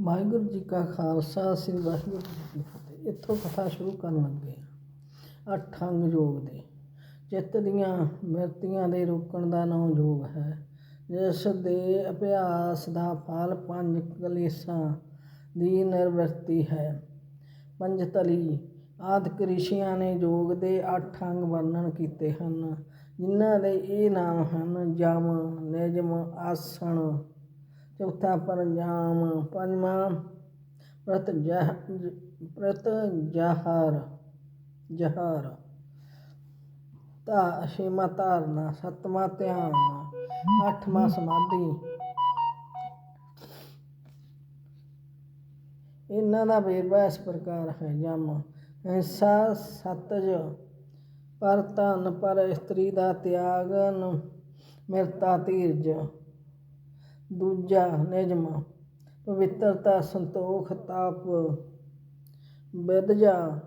ਵਾਹਿਗੁਰੂ ਜੀ ਕਾ ਖਾਲਸਾ, ਸ੍ਰੀ ਵਾਹਿਗੁਰੂ ਜੀ ਕੀ ਫਤਿਹ। ਇੱਥੋਂ ਕਥਾ ਸ਼ੁਰੂ ਕਰਨ ਲੱਗੇ ਹਾਂ। ਅੱਠ ਅੰਗ ਯੋਗ ਦੇ। ਚਿੱਤ ਦੀਆਂ ਮਿਰਤੀਆਂ ਦੇ ਰੋਕਣ ਦਾ ਨਾਮ ਯੋਗ ਹੈ। ਜਿਸ ਦੇ ਅਭਿਆਸ ਦਾ ਫਲ ਪੰਜ ਕਲੇਸ਼ਾਂ ਦੀ ਨਿਰਵਰਤੀ ਹੈ। ਪੰਜਤਲੀ, ਆਦਿਕ ਰਿਸ਼ੀਆਂ ਨੇ ਯੋਗ ਦੇ ਅੱਠ ਅੰਗ ਵਰਣਨ ਕੀਤੇ ਹਨ, ਜਿਨ੍ਹਾਂ ਦੇ ਇਹ ਨਾਮ ਹਨ ਜਮ, ਨਿਯਮ, ਆਸਣ ਚੌਥਾ ਪਰਜਾਮ, ਪੰਜਵਾਂ ਪ੍ਰਤ ਜਹ, ਪ੍ਰਤ ਜਹਰ ਜਹਰ। ਤਾ ਛੇਵਾਂ ਧਾਰਨਾ, ਸੱਤਵਾਂ ਧਿਆਨ, ਅੱਠਵਾਂ ਸਮਾਧੀ। ਇਹਨਾਂ ਦਾ ਵੇਰਵਾ ਇਸ ਪ੍ਰਕਾਰ ਹੈ, ਜਮ, ਹਿੰਸਾ, ਸਤਜ, ਪਰ ਧਨ, ਪਰ ਇਸਤਰੀ ਦਾ ਤਿਆਗ ਮਿਰਤਾ, ਧੀਰਜ। ਦੂਜਾ ਨਿਯਮ, ਪਵਿੱਤਰਤਾ, ਸੰਤੋਖ, ਤਾਪ। ਵਿਦਜਾ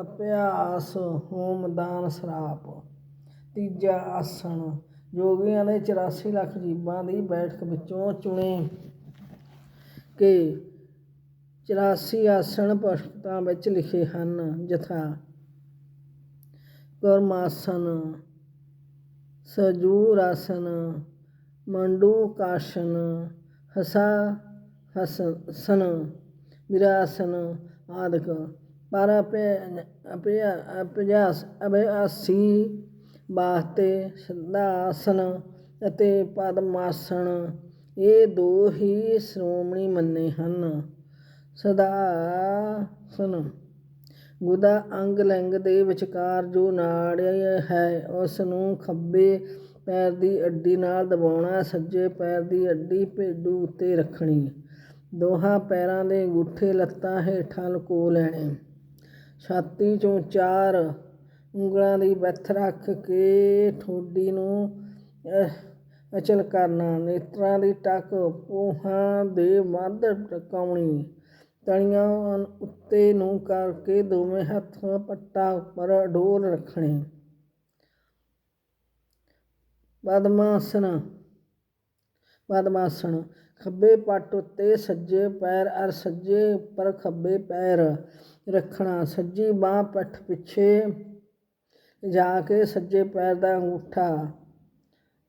ਅਭਿਆਸ, ਹੋਮ, ਦਾਨ, ਸਰਾਪ। ਤੀਜਾ ਆਸਣ ਯੋਗੀਆਂ ਨੇ 84 ਲੱਖ ਜੀਵਾਂ ਦੀ ਬੈਠਕ ਵਿੱਚੋਂ ਚੁਣੇ ਕਿ 84 ਆਸਣ ਪੁਸਤਕਾਂ ਵਿੱਚ ਲਿਖੇ ਹਨ। ਜਥਾ ਕਰਮਾਸਨ ਸਜੂਰ ਆਸਨ ਮੰਡੂਕਾਸਨ ਹਸਾ ਹਸਨ ਵਿਰਾਸਨ ਆਦਿਕ। ਪਰ ਅਪਿਆ ਅਭਿਆਸ ਅਭਿਆਸੀ ਵਾਸਤੇ ਸਿਧਾਸਨ ਅਤੇ ਪਦਮਾਸਣ ਇਹ ਦੋ ਹੀ ਸ਼੍ਰੋਮਣੀ ਮੰਨੇ ਹਨ। ਸਦਾਸਨ ਗੁਦਾ ਅੰਗ ਲਿੰਗ ਦੇ ਵਿਚਕਾਰ ਜੋ ਨਾੜ ਹੈ, ਉਸ ਨੂੰ ਖੱਬੇ ਪੈਰ ਦੀ ਅੱਡੀ ਨਾਲ ਦਬਾਉਣਾ, ਸੱਜੇ ਪੈਰ ਦੀ ਅੱਡੀ ਭੇਡੂ ਉੱਤੇ ਰੱਖਣੀ। ਦੋਹਾਂ ਪੈਰਾਂ ਦੇ ਅੰਗੂਠੇ ਲੱਤਾਂ ਹੇਠਾਂ ਲੁਕੋ ਲੈਣੇ। ਛਾਤੀ ਚੋਂ ਚਾਰ ਉਂਗਲਾਂ ਦੀ ਬੱਥ ਰੱਖ ਕੇ ਠੋਡੀ ਨੂੰ ਅਚਲ ਕਰਨਾ। ਨੇਤਰਾਂ ਦੀ ਟੱਕ ਪੋਹਾਂ ਦੇ ਮੱਧ ਟਕਾਉਣੀ। ਤਣੀਆਂ ਉੱਤੇ ਨੂੰ ਕਰਕੇ ਦੋਵੇਂ ਹੱਥ ਪੱਟਾਂ ਉੱਪਰ ਡੋਲ ਰੱਖਣੇ। ਪਦਮਾਸਨ ਪਦਮਾਸਨ ਖੱਬੇ ਪੱਟ ਉੱਤੇ ਸੱਜੇ ਪੈਰ, ਅਰ ਸੱਜੇ ਉੱਪਰ ਖੱਬੇ ਪੈਰ ਰੱਖਣਾ। ਸੱਜੀ ਬਾਹ ਪੱਠ ਪਿੱਛੇ ਜਾ ਕੇ ਸੱਜੇ ਪੈਰ ਦਾ ਅੰਗੂਠਾ।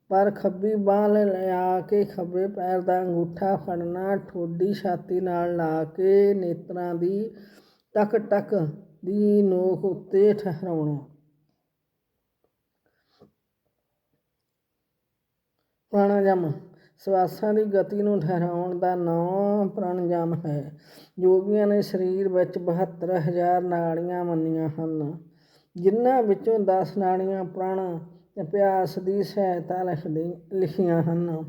ਪਰ ਖੱਬੀ ਬਾਹ ਲਿਆ ਕੇ ਖੱਬੇ ਪੈਰ ਦਾ ਅੰਗੂਠਾ ਫੜਨਾ। ਠੋਡੀ ਛਾਤੀ ਨਾਲ ਲਾ ਕੇ ਨੇਤਰਾਂ ਦੀ ਟਕ ਟਕ ਦੀ ਨੋਕ ਉੱਤੇ ਠਹਿਰਾਉਣਾ। ਪ੍ਰਾਣਾਯਾਮ ਸਵਾਸਾਂ ਦੀ ਗਤੀ ਨੂੰ ਠਹਿਰਾਉਣ ਦਾ ਨਾਂ ਪ੍ਰਾਣਾਯਾਮ ਹੈ। ਯੋਗੀਆਂ ਨੇ ਸਰੀਰ ਵਿੱਚ 72000 ਨਾੜੀਆਂ ਮੰਨੀਆਂ ਹਨ। ਜਿਨ੍ਹਾਂ ਵਿੱਚੋਂ 10 ਨਾੜੀਆਂ ਪ੍ਰਾਣ ਅਭਿਆਸ ਦੀ ਸਹਾਇਤਾ ਲਿਖਦੇ, ਲਿਖੀਆਂ ਹਨ।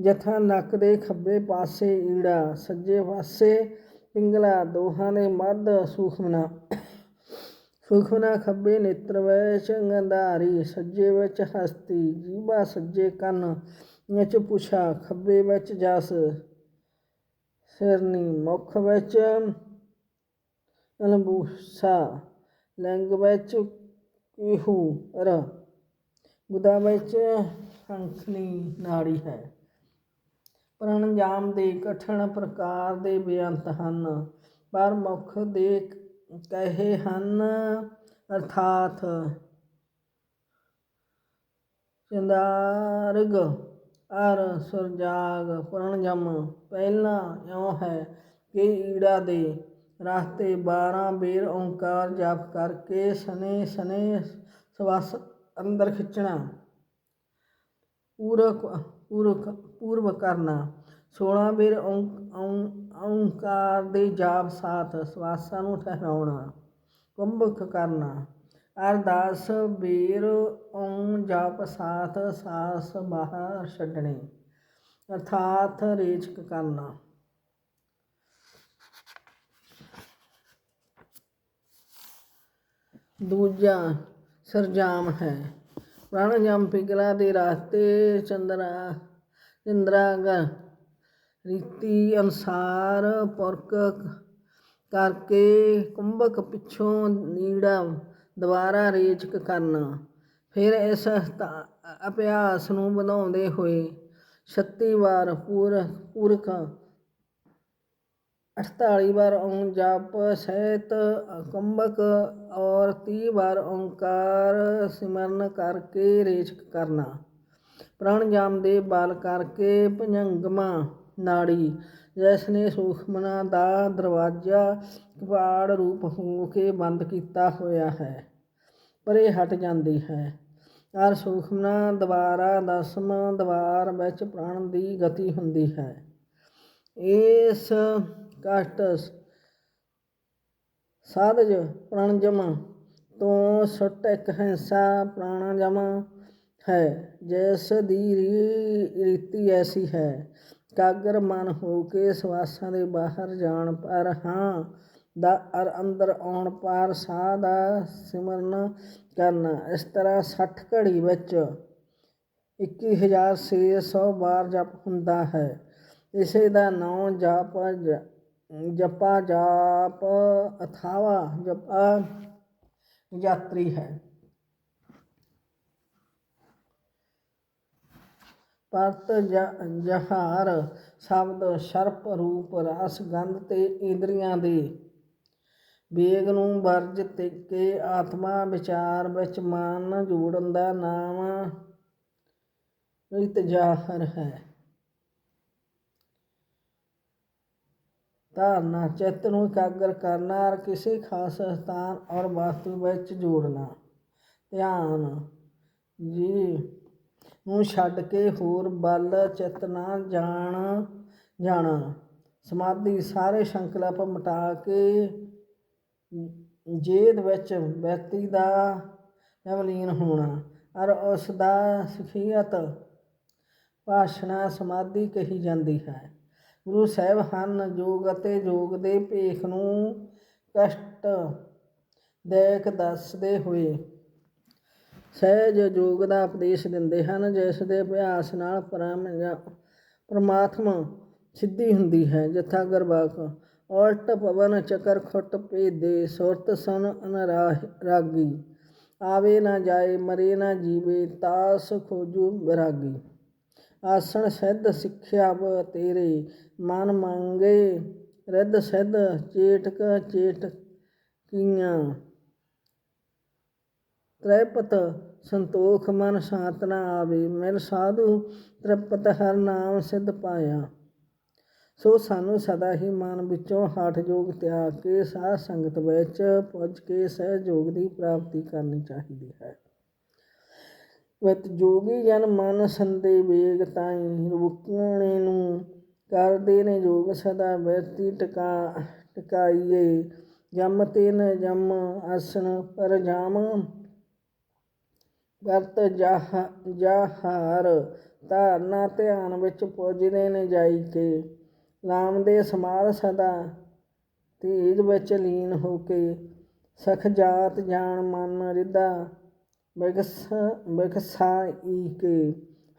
ਜਥਾ ਨੱਕ ਦੇ ਖੱਬੇ ਪਾਸੇ ਈੜਾ, ਸੱਜੇ ਪਾਸੇ ਪਿੰਗਲਾ, ਦੋਹਾਂ ਦੇ ਮੱਧ ਸੂਖਮਨਾ। ਸੁਖਨਾ ਖੱਬੇ ਨੇਤਰ ਵਿੱਚ ਗੰਧਾਰੀ ਸੱਜੇ ਵਿੱਚ ਹਸਤੀ ਜੀਵਾ ਸੱਜੇ ਕੰਨ ਵਿੱਚ ਪੁਛਾ, ਖੱਬੇ ਵਿੱਚ ਜਸ, ਸਿਰਨੀ ਮੁਖ ਵਿੱਚ ਅਲਬੂਸਾ, ਲਿੰਗ ਵਿੱਚ ਕਿਹੂ ਰ, ਗੁਦਾ ਵਿੱਚ ਸੰਖਨੀ ਨਾੜੀ ਹੈ। ਪ੍ਰਣਜਾਮ ਦੇ ਕਠਿਨ ਪ੍ਰਕਾਰ ਦੇ ਬੇਅੰਤ ਹਨ, ਪਰ ਮੁਖ ਦੇ ਕਹੇ ਹਨ, ਅਰਥਾਤ ਚੰਦਾਰਗ ਅਰ ਸੁਰਜਾਗ ਪ੍ਰਾਣਾਯਾਮ ਪਹਿਲਾ ਇਉਂ ਹੈ ਕਿ ਈੜਾ ਦੇ ਰਸਤੇ 12 ਬੇਰ ਓੰਕਾਰ ਜਪ ਕਰਕੇ ਸਨੇ ਸਨੇ ਸਵਸ ਅੰਦਰ ਖਿੱਚਣਾ। ਪੂਰਕ ਪੂਰਕ, ਪੂਰਵ ਕਰਨਾ। 16 ਬੇਰ ਓੰਕਾਰ ਦੇ ਜਾਪ ਸਾਥ ਸਵਾਸਾਂ ਨੂੰ ਠਹਿਰਾਉਣਾ, ਕੁੰਭਕ ਕਰਨਾ। ਅਰਦਾਸ ਬੇਰ ਓਮ ਜਪ ਸਾਥ ਸਾਸ ਬਾਹਰ ਛੱਡਣੇ, ਅਰਥਾਤ ਰੇਚਕ ਕਰਨਾ। ਦੂਜਾ ਸਰਜਾਮ ਹੈ। ਪ੍ਰਾਣਾਯਾਮ ਪਿਗਲਾ ਦੇ ਰਾਸਤੇ ਚੰਦਰਾ ਚੰਦਰਾਗ ਰੀਤੀ ਅਨੁਸਾਰ ਪੁਰਕ ਕਰਕੇ ਕੁੰਭਕ ਪਿੱਛੋਂ ਨੀੜਾ ਦੁਬਾਰਾ ਰੇਚਕ ਕਰਨਾ। ਫਿਰ ਇਸ ਅਭਿਆਸ ਨੂੰ ਵਧਾਉਂਦੇ ਹੋਏ 36 ਵਾਰ ਪੂਰ, ਪੂਰਕ 48 ਵਾਰ ਓਮ ਜਪ ਸਹਿਤ ਕੁੰਭਕ ਔਰ 30 ਵਾਰ ਓੰਕਾਰ ਸਿਮਰਨ ਕਰਕੇ ਰੇਚਕ ਕਰਨਾ। ਪ੍ਰਾਣਾਯਾਮ ਦੇ ਬਲ ਕਰਕੇ ਭੁਜੰਗਮਾ ਨਾੜੀ। ਜਿਸ ਨੇ ਸੂਖਮਨਾ ਦਾ ਦਰਵਾਜ਼ਾ ਕਪਾੜ ਰੂਪ ਹੋ ਕੇ ਬੰਦ ਕੀਤਾ ਹੋਇਆ ਹੈ, ਪਰੇ ਹਟ ਜਾਂਦੀ ਹੈ। ਔਰ ਸੂਖਮਨਾ ਦੁਆਰਾ ਦਸਵਾਂ ਦਵਾਰ ਵਿੱਚ ਪ੍ਰਾਣ ਦੀ ਗਤੀ ਹੁੰਦੀ ਹੈ। ਇਸ ਕਸ਼ਟ ਸਾਧਜ ਪ੍ਰਣਜਮ ਤੋਂ ਸੁੱਟ ਇੱਕ ਹਿੰਸਾ ਪ੍ਰਾਣਾਯਮ ਹੈ, ਜਿਸ ਦੀ ਰੀ- ਰੀਤੀ ਐਸੀ ਹੈ ਕਾਗਰ ਮਨ ਹੋ ਕੇ ਸਵਾਸਾਂ ਦੇ ਬਾਹਰ ਜਾਣ ਪਰ ਹਾਂ, ਦਾ ਅਰ ਅੰਦਰ ਆਉਣ ਪਾਰ ਸਾਹ ਦਾ ਸਿਮਰਨ ਕਰਨਾ। ਇਸ ਤਰ੍ਹਾਂ 60 ਘੜੀ ਵਿੱਚ 21600 ਵਾਰ ਜਪ ਹੁੰਦਾ ਹੈ। ਇਸੇ ਦਾ ਨਾਮ ਜਾਪ ਜਪਾ ਜਾਪ ਅਥਾਵਾ ਜਪਾ ਯਾਤਰੀ ਹੈ। ਪਰਤ ਜ- ਜਹਾਰ ਸ਼ਬਦ ਸ਼ਰਪ ਰੂਪ ਰਸ ਗੰਧ ਤੇ ਇੰਦਰੀਆਂ ਦੇ। ਵੇਗ ਨੂੰ ਵਰਜ ਤੇ ਕੇ ਆਤਮਾ ਵਿਚਾਰ ਵਿੱਚ ਮਨ ਜੋੜਨ ਦਾ ਨਾਮ ਇਤਜਾਹਰ ਹੈ। ਧਾਰਨਾ, ਚਿੱਤ ਨੂੰ ਇਕਾਗਰ ਕਰਨਾ ਔਰ ਕਿਸੇ ਖਾਸ ਸਥਾਨ ਔਰ ਵਸਤੂ ਵਿੱਚ ਜੋੜਨਾ। ਧਿਆਨ, ਜੀ ਨੂੰ ਛੱਡ ਕੇ ਹੋਰ ਬਲ ਚਿੱਤ ਜਾਣ ਜਾਣਾ। ਸਮਾਧੀ ਸਾਰੇ ਸੰਕਲਪ ਮਿਟਾ ਕੇ ਜੇਦ ਵਿੱਚ ਵਿਅਕਤੀ ਦਾ ਨਵਲੀਨ ਹੋਣਾ। ਔਰ ਉਸ ਦਾ ਸਖੀਅਤ ਭਾਸ਼ਣਾ ਸਮਾਧੀ ਕਹੀ ਜਾਂਦੀ ਹੈ। ਗੁਰੂ ਸਾਹਿਬ ਹਨ ਯੋਗ ਅਤੇ ਯੋਗ ਦੇ ਭੇਖ ਨੂੰ ਕਸ਼ਟ ਦੇਖ ਦੱਸਦੇ ਹੋਏ ਸਹਿਜ ਯੋਗ ਦਾ ਉਪਦੇਸ਼ ਦਿੰਦੇ ਹਨ, ਜਿਸ ਦੇ ਅਭਿਆਸ ਨਾਲ ਪਰਮ ਜਾਂ ਪਰਮਾਤਮਾ ਸਿੱਧੀ ਹੁੰਦੀ ਹੈ। ਜਥਾ ਗਰਬਾਕ ਔਲਟ ਪਵਨ, ਚਕਰ ਖੁੱਟ ਭੇਦੇ, ਸੁਰਤ ਸਨ ਅਨਰਾਗੀ ਆਵੇ ਨਾ ਜਾਏ, ਮਰੇ ਨਾ ਜੀਵੇ, ਤਾਸ ਖੋਜੂ ਵਿਰਾਗੀ ਆਸਣ ਸਿੱਧ ਸਿੱਖਿਆ ਬ ਤੇਰੇ, ਮਨ ਮੰਗੇ, ਰਿੱਧ ਸਿੱਧ ਚੇਟਕ ਚੇਟ ਕੀਆਂ। ਤ੍ਰੈਪਤ ਸੰਤੋਖ ਮਨ ਸ਼ਾਂਤ ਨਾ ਆਵੇ, ਮਿਲ ਸਾਧੂ ਤ੍ਰਿਪਤ ਹਰ ਨਾਮ ਸਿੱਧ ਪਾਇਆ। ਸੋ ਸਾਨੂੰ ਸਦਾ ਹੀ ਮਨ ਵਿੱਚੋਂ ਹਠ ਯੋਗ ਤਿਆਗ ਕੇ ਸਾਧ ਸੰਗਤ ਵਿੱਚ ਪੁੱਜ ਕੇ ਸਹਿਜ ਦੀ ਪ੍ਰਾਪਤੀ ਕਰਨੀ ਚਾਹੀਦੀ ਹੈ। ਵਿਤ ਜੋਗੀ ਜਨ ਮਨ ਸੰਦੇ ਵੇਗ ਤਾਈ ਰੁਕਣੇ ਨੂੰ ਕਰਦੇ ਨੇ ਯੋਗ ਸਦਾ ਵਿਰਤੀ ਟਿਕਾ, ਟਿਕਾਈਏ। ਜਮ ਤੇ ਨ ਜਮ ਅਸਨ ਪਰ ਜਾਮ ਵਰਤ ਜਾਹ, ਜਾਹਾਰ, ਧਾਰਨਾ ਧਿਆਨ ਵਿੱਚ ਪੁੱਜਦੇ ਨੇ ਜਾਈ ਕੇ ਰਾਮ ਦੇ ਸਮਾਲ ਸਦਾ ਤੇਜ ਵਿੱਚ ਲੀਨ ਹੋ ਕੇ ਸਖ ਜਾਤ ਜਾਣ ਮਨ ਰਿਦਾ ਬਿਗਸ ਬਿਗਸਾਈ ਕੇ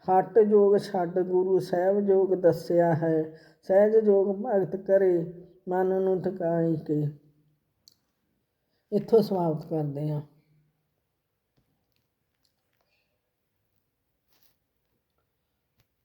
ਹਟ ਜੋਗ ਛੱਡ ਗੁਰੂ ਸਾਹਿਬ ਜੋਗ ਦੱਸਿਆ ਹੈ, ਸਹਿਜ ਜੋਗ ਭਗਤ ਕਰੇ ਮਨ ਨੂੰ ਟਿਕਾਈ ਕੇ ਇੱਥੋਂ ਸਮਾਪਤ ਕਰਦੇ ਹਾਂ।